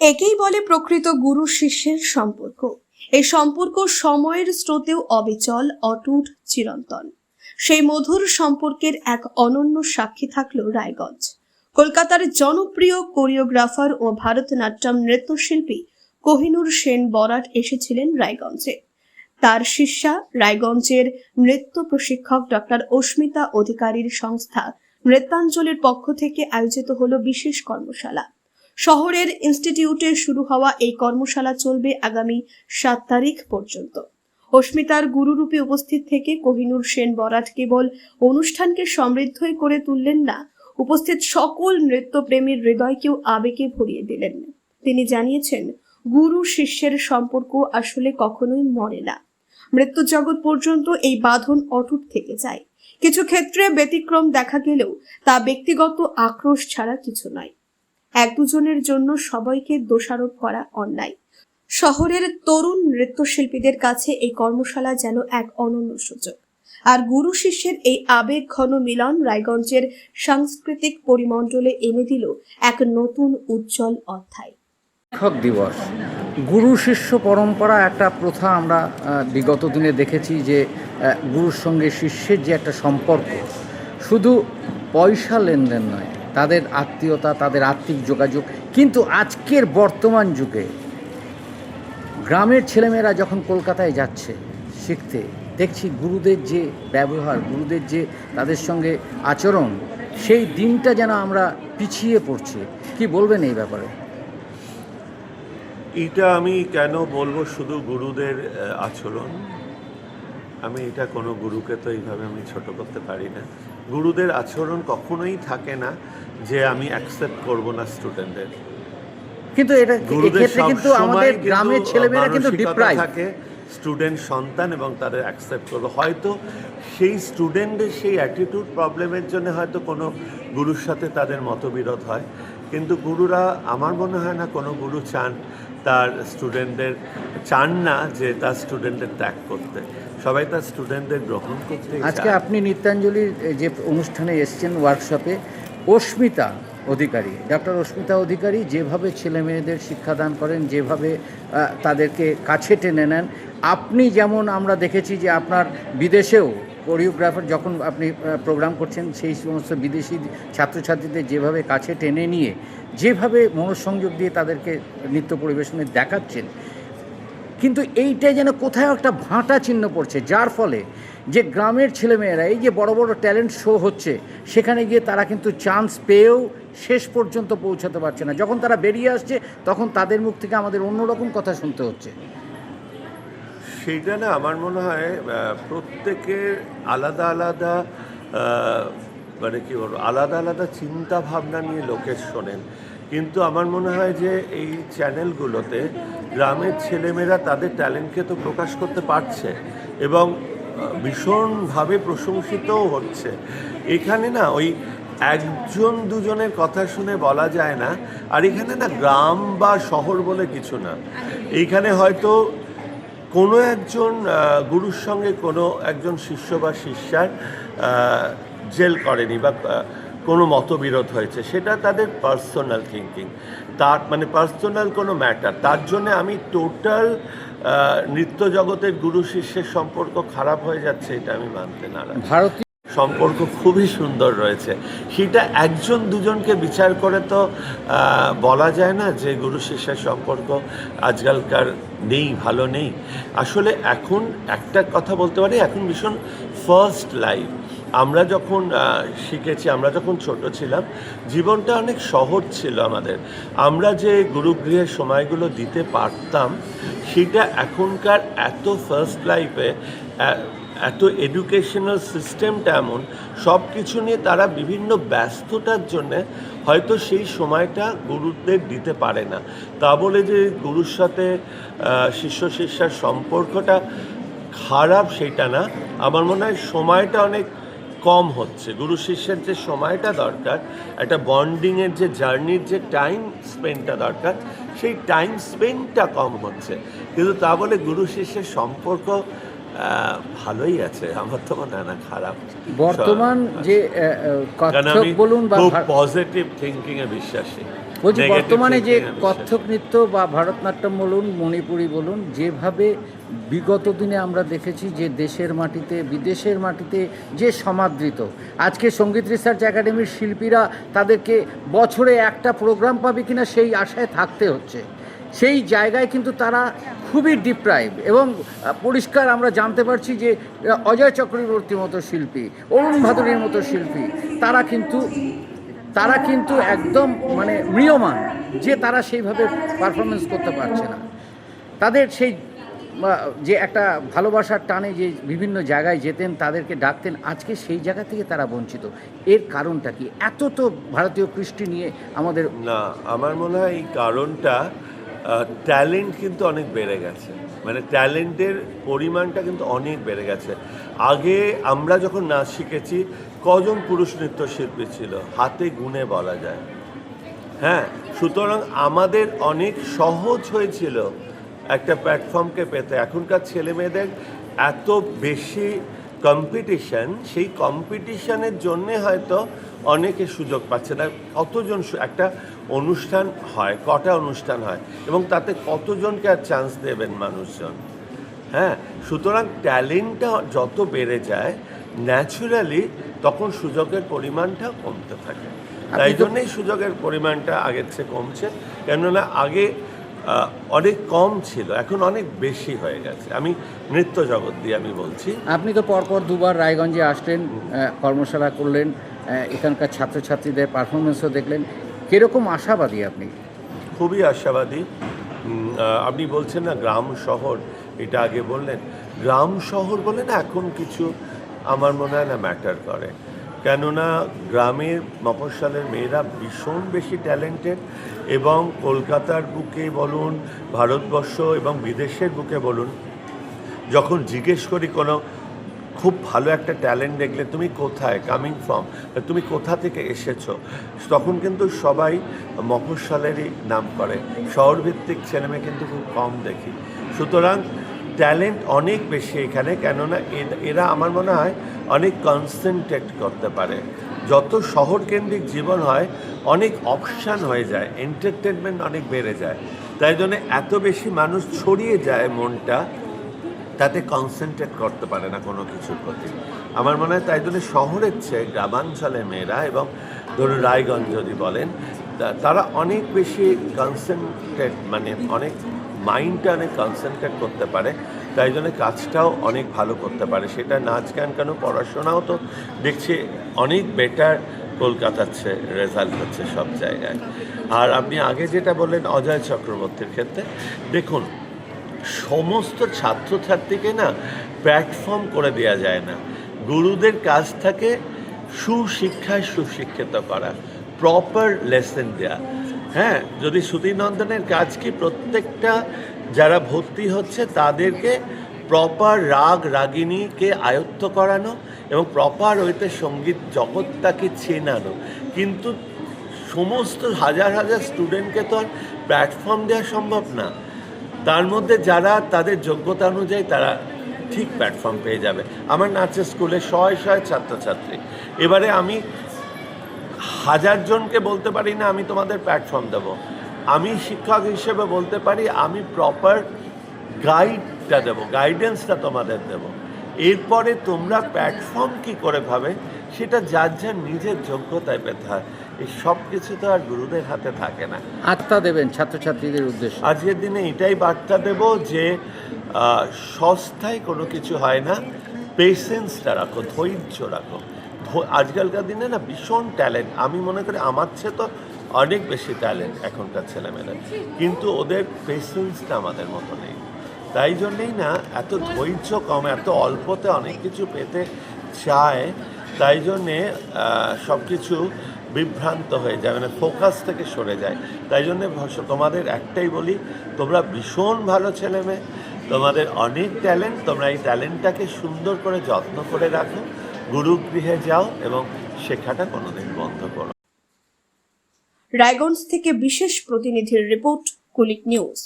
একেই বলে প্রকৃত গুরু শিষ্যের সম্পর্ক। এই সম্পর্ক সময়ের স্রোতেও অবিচল, অটুট, চিরন্তন। সেই মধুর সম্পর্কের এক অনন্য সাক্ষী থাকল রায়গঞ্জ। কলকাতার জনপ্রিয় কোরিওগ্রাফার ও ভারতনাট্যম নৃত্যশিল্পী কোহিনুর সেন বরাট এসেছিলেন রায়গঞ্জে। তার শিষ্যা রায়গঞ্জের নৃত্য প্রশিক্ষক ডক্টর অস্মিতা অধিকারীর সংস্থা নৃত্যাঞ্জলির পক্ষ থেকে আয়োজিত হলো বিশেষ কর্মশালা। শহরের ইনস্টিটিউটে শুরু হওয়া এই কর্মশালা চলবে আগামী সাত তারিখ পর্যন্ত। অস্মিতার গুরুরূপে উপস্থিত থেকে কোহিনুর সেন বরাট কেবল অনুষ্ঠানকে সমৃদ্ধই করে তুললেন না, উপস্থিত সকল নৃত্যপ্রেমীর হৃদয়কেও আবেগে ভরিয়ে দিলেন। তিনি জানিয়েছেন, গুরু শিষ্যের সম্পর্ক আসলে কখনোই মরে না। মৃত্যু জগৎ পর্যন্ত এই বাঁধন অটুট থেকে যায়। কিছু ক্ষেত্রে ব্যতিক্রম দেখা গেলেও তা ব্যক্তিগত আক্রোশ ছাড়া কিছু নয়। এক দুজনের জন্য সবাইকে দোষারোপ করা অন্যায়। শহরের তরুণ নৃত্যশিল্পীদের কাছে এই কর্মশালা যেন এক অনন্য সুযোগ। আর গুরু শিষ্যের এই আবেগ ঘন মিলন রায়গঞ্জের সাংস্কৃতিক পরিমণ্ডলে এনে দিল এক নতুন উজ্জ্বল অধ্যায়। শিক্ষক দিবস। গুরু শিষ্য পরম্পরা একটা প্রথা আমরা বিগত দিনে দেখেছি যে গুরুর সঙ্গে শিষ্যের যে একটা সম্পর্ক, শুধু পয়সা লেনদেন নয় তাদের আত্মীয়তা, তাদের আত্মিক যোগাযোগ। কিন্তু আজকের বর্তমান যুগে গ্রামের ছেলেমেয়েরা যখন কলকাতায় যাচ্ছে শিখতে, দেখছি গুরুদের যে ব্যবহার, গুরুদের যে তাদের সঙ্গে আচরণ, সেই দিনটা যেন আমরা পিছিয়ে পড়ছি। কি বলবেন এই ব্যাপারে? এটা আমি কেন বলব শুধু গুরুদের আচরণ? আমি এটা কোনো গুরুকে তো এইভাবে আমি ছোট করতে পারি না। গুরুদের আচরণ কখনোই থাকে না যে আমি অ্যাকসেপ্ট করব না স্টুডেন্টদের কিন্তু এটা এক্ষেত্রে কিন্তু আমাদের গ্রামের ছেলেমেয়েরা কিন্তু ডিপ্রাইভ থাকে স্টুডেন্ট সন্তান এবং তাদের অ্যাকসেপ্ট করবে। হয়তো সেই স্টুডেন্টের সেই অ্যাটিটিউড প্রবলেমের জন্য হয়তো কোনো গুরুর সাথে তাদের মতবিরোধ হয়। কিন্তু গুরুরা আমার মনে হয় না কোনো গুরু চান তার স্টুডেন্টদের চান না যে তার স্টুডেন্টদের ত্যাগ করতে। সবাই তার স্টুডেন্টদের গ্রহণ করতে আজকে আপনি নিত্যাঞ্জলির যে অনুষ্ঠানে এসছেন ওয়ার্কশপে অস্মিতা অধিকারী ডক্টর অস্মিতা অধিকারী যেভাবে ছেলে মেয়েদের শিক্ষাদান করেন, যেভাবে তাদেরকে কাছে টেনে নেন, আপনি যেমন আমরা দেখেছি যে আপনার বিদেশেও কোরিওগ্রাফার যখন আপনি প্রোগ্রাম করছেন, সেই সমস্ত বিদেশি ছাত্রছাত্রীদের যেভাবে কাছে টেনে নিয়ে, যেভাবে মনঃসংযোগ দিয়ে তাদেরকে নৃত্য পরিবেশনে দেখাচ্ছেন, কিন্তু এইটাই যেন কোথাও একটা ভাঁটা চিহ্ন পড়ছে, যার ফলে যে গ্রামের ছেলেমেয়েরা, এই যে বড় বড় ট্যালেন্ট শো হচ্ছে, সেখানে গিয়ে তারা কিন্তু চান্স পেয়েও শেষ পর্যন্ত পৌঁছাতে পারছে না। যখন তারা বেরিয়ে আসছে, তখন তাদের মুখ থেকে আমাদের অন্যরকম কথা শুনতে হচ্ছে। সেইটা না আমার মনে হয় প্রত্যেকের আলাদা আলাদা মানে কি বলব আলাদা আলাদা চিন্তা ভাবনা নিয়ে লোকে শোনেন। কিন্তু আমার মনে হয় যে এই চ্যানেলগুলোতে গ্রামের ছেলেমেয়েরা তাদের ট্যালেন্টকে তো প্রকাশ করতে পারছে এবং ভীষণভাবে প্রশংসিতও হচ্ছে। এখানে না ওই একজন দুজনের কথা শুনে বলা যায় না আর এখানে না গ্রাম বা শহর বলে কিছু না। এইখানে হয়তো কোনো একজন গুরুর সঙ্গে কোনো একজন শিষ্য বা শিষ্যার জেল করেনি বা কোনো মতবিরোধ হয়েছে, সেটা তাদের পার্সোনাল থিঙ্কিং তার মানে পার্সোনাল কোনো ম্যাটার তার জন্য আমি টোটাল নৃত্য জগতের গুরু শিষ্যের সম্পর্ক খারাপ হয়ে যাচ্ছে, এটা আমি মানতে নারাজ। সম্পর্ক খুবই সুন্দর রয়েছে। সেটা একজন দুজনকে বিচার করে তো বলা যায় না যে গুরু শিষ্যের সম্পর্ক আজকালকার নেই, ভালো নেই। আসলে এখন একটা কথা বলতে পারি, এখন ভীষণ ফার্স্ট লাইফ আমরা যখন শিখেছি, আমরা যখন ছোট ছিলাম, জীবনটা অনেক সহজ ছিল আমাদের। আমরা যে গুরুগৃহের সময়গুলো দিতে পারতাম, সেটা এখনকার এত ফার্স্ট লাইফে এত এডুকেশনাল সিস্টেমটা এমন সব কিছু নিয়ে তারা বিভিন্ন ব্যস্ততার জন্যে হয়তো সেই সময়টা গুরুদের দিতে পারে না। তা বলে যে গুরুর সাথে শিষ্য শিষ্যার সম্পর্কটা খারাপ সেটা না। আমার মনে হয় সময়টা অনেক কম হচ্ছে। গুরু শিষ্যের যে সময়টা দরকার, একটা বন্ডিংয়ের যে জার্নির যে টাইম স্পেন্ডটা দরকার, সেই টাইম স্পেন্ডটা কম হচ্ছে। কিন্তু তা বলে গুরু শিষ্যের সম্পর্ক ভালোই আছে আমার তো মনে হয় না খারাপ। বর্তমান যে কত্থক বলুন বা পজিটিভ থিঙ্কিংয়ে বিশ্বাসী। বলছি বর্তমানে যে কত্থক নৃত্য বা ভারতনাট্যম বলুন মণিপুরি বলুন যেভাবে বিগত দিনে আমরা দেখেছি যে দেশের মাটিতে বিদেশের মাটিতে যে সমাদৃত। আজকে সংগীত রিসার্চ একাডেমির শিল্পীরা তাদেরকে বছরে একটা প্রোগ্রাম পাবে কিনা সেই আশায় থাকতে হচ্ছে। সেই জায়গায় কিন্তু তারা খুবই ডিপ্রাইভ এবং পরিষ্কার আমরা জানতে পারছি যে অজয় চক্রবর্তীর মতো শিল্পী, অরুণ ভাদুরীর মতো শিল্পী, তারা কিন্তু তারা কিন্তু একদম মানে মৃয়মান যে তারা সেইভাবে পারফরমেন্স করতে পারছে না। তাদের সেই যে একটা ভালোবাসার টানে যে বিভিন্ন জায়গায় যেতেন, তাদেরকে ডাকতেন, আজকে সেই জায়গা থেকে তারা বঞ্চিত। এর কারণটা কি? এত তো ভারতীয় কৃষ্টি নিয়ে আমাদের না, আমার মনে হয় এই কারণটা ট্যালেন্ট কিন্তু অনেক বেড়ে গেছে। মানে ট্যালেন্টের পরিমাণটা কিন্তু অনেক বেড়ে গেছে। আগে আমরা যখন নাচ শিখেছি, কজন পুরুষ নৃত্যশিল্পী ছিল? হাতে গুণে বলা যায়। হ্যাঁ সুতরাং আমাদের অনেক সহজ হয়েছিল একটা প্ল্যাটফর্মকে পেতে। এখনকার ছেলে মেয়েদের এত বেশি কম্পিটিশন সেই কম্পিটিশনের জন্যে হয়তো অনেকে সুযোগ পাচ্ছে না। কতজন একটা অনুষ্ঠান হয় কটা অনুষ্ঠান হয় এবং তাতে কতজনকে আর চান্স দেবেন মানুষজন? হ্যাঁ সুতরাং ট্যালেন্টটা যত বেড়ে যায় ন্যাচুরালি তখন সুযোগের পরিমাণটা কমতে থাকে। তাই জন্যই সুযোগের পরিমাণটা আগের চেয়ে কমছে। কেননা আগে অনেক কম ছিল এখন অনেক বেশি হয়ে গেছে। আমি নৃত্য জগৎ দিয়ে আমি বলছি। আপনি তো পরপর দুবার রায়গঞ্জে আসলেন কর্মশালা করলেন এখানকার ছাত্রছাত্রীদের পারফরমেন্সও দেখলেন। কীরকম আশাবাদী আপনি? খুবই আশাবাদী। আপনি বলছেন না গ্রাম শহর এটা আগে বললেন। গ্রাম শহর বলে না এখন কিছু আমার মনে হয় না ম্যাটার করে। কেননা গ্রামের মফস্বলের মেয়েরা ভীষণ বেশি ট্যালেন্টেড এবং কলকাতার বুকে বলুন, ভারতবর্ষ এবং বিদেশের বুকে বলুন, যখন জিজ্ঞেস করি কোনো খুব ভালো একটা ট্যালেন্ট দেখলে, তুমি কোথায়? কামিং ফ্রম তুমি কোথা থেকে এসেছ? তখন কিন্তু সবাই মফস্বলেরই নাম করে। শহরভিত্তিক ছেলেমেয়ে কিন্তু খুব কম দেখি। সুতরাং ট্যালেন্ট অনেক বেশি এখানে, কেননা এরা আমার মনে হয় অনেক কনসেন্ট্রেট করতে পারে। যত শহর কেন্দ্রিক জীবন হয়, অনেক অপশান হয়ে যায় এন্টারটেনমেন্ট অনেক বেড়ে যায়। তাই জন্য এত বেশি মানুষ ছড়িয়ে যায় মনটা, তাতে কনসেন্ট্রেট করতে পারে না কোনো কিছুর প্রতি। আমার মনে হয় তাই জন্য শহরের চেয়ে গ্রামাঞ্চলে মেয়েরা এবং ধরুন রায়গঞ্জ যদি বলেন তারা অনেক বেশি কনসেন্ট্রেট মানে অনেক মাইন্ডটা অনেক কনসেন্ট্রেট করতে পারে, তাই জন্য কাজটাও অনেক ভালো করতে পারে। সেটা নাচ, গান, কেন, পড়াশোনাও তো দেখছি অনেক বেটার কলকাতার রেজাল্ট হচ্ছে সব জায়গায়। আর আপনি আগে যেটা বললেন অজয় চক্রবর্তীর ক্ষেত্রে, দেখুন, সমস্ত ছাত্রছাত্রীকে না প্ল্যাটফর্ম করে দেওয়া যায় না। গুরুদের কাজ থাকে সুশিক্ষায় সুশিক্ষিত করা প্রপার লেসন দেওয়া হ্যাঁ যদি সুধীনন্দনের কাজ কি প্রত্যেকটা যারা ভর্তি হচ্ছে তাদেরকে প্রপার রাগ রাগিনীকে আয়ত্ত করানো এবং প্রপার ওইতে সংগীত জগৎটাকে চেনানো। কিন্তু সমস্ত হাজার হাজার স্টুডেন্টকে তো আর প্ল্যাটফর্ম দেওয়া সম্ভব না। তার মধ্যে যারা তাদের যোগ্যতা অনুযায়ী তারা ঠিক প্ল্যাটফর্ম পেয়ে যাবে। আমার নাচের স্কুলে শয় শয় ছাত্রছাত্রী। এবারে আমি হাজার জনকে বলতে পারি না আমি তোমাদের প্ল্যাটফর্ম দেব। আমি শিক্ষক হিসেবে বলতে পারি আমি প্রপার গাইডটা দেবো গাইডেন্সটা তোমাদের দেব। এরপরে তোমরা প্ল্যাটফর্ম কি করে ভাবে সেটা যার যার নিজের যোগ্যতায় পেতে হয়। এই সব কিছু তো আর গুরুদের হাতে থাকে না। আত্মা দেবেন ছাত্রছাত্রীদের উদ্দেশ্যে। আজকের দিনে এটাই বার্তা দেব যে সস্তায় কোনো কিছু হয় না পেশেন্সটা রাখো ধৈর্য রাখো। আজকালকার দিনে না ভীষণ ট্যালেন্ট আমি মনে করি আমার চেয়ে তো অনেক বেশি ট্যালেন্ট এখনকার ছেলেমেয়েরা কিন্তু ওদের পেশেন্সটা আমাদের মতো নেই। তাই জন্যেই না এত ধৈর্য কম, এত অল্পতে অনেক কিছু পেতে চায়। তাই জন্যে সব কিছু বিভ্রান্ত হয়ে যায় মানে ফোকাস থেকে সরে যায়। তাই জন্যে তোমাদের একটাই বলি, তোমরা ভীষণ ভালো ছেলে মেয়ে তোমাদের অনেক ট্যালেন্ট তোমরা এই ট্যালেন্টটাকে সুন্দর করে যত্ন করে রাখো। গুরুগৃহে যাও এবং শেখাটা কোনোদিন বন্ধ করো। রায়গঞ্জ থেকে বিশেষ প্রতিনিধির রিপোর্ট কুলিক নিউজ।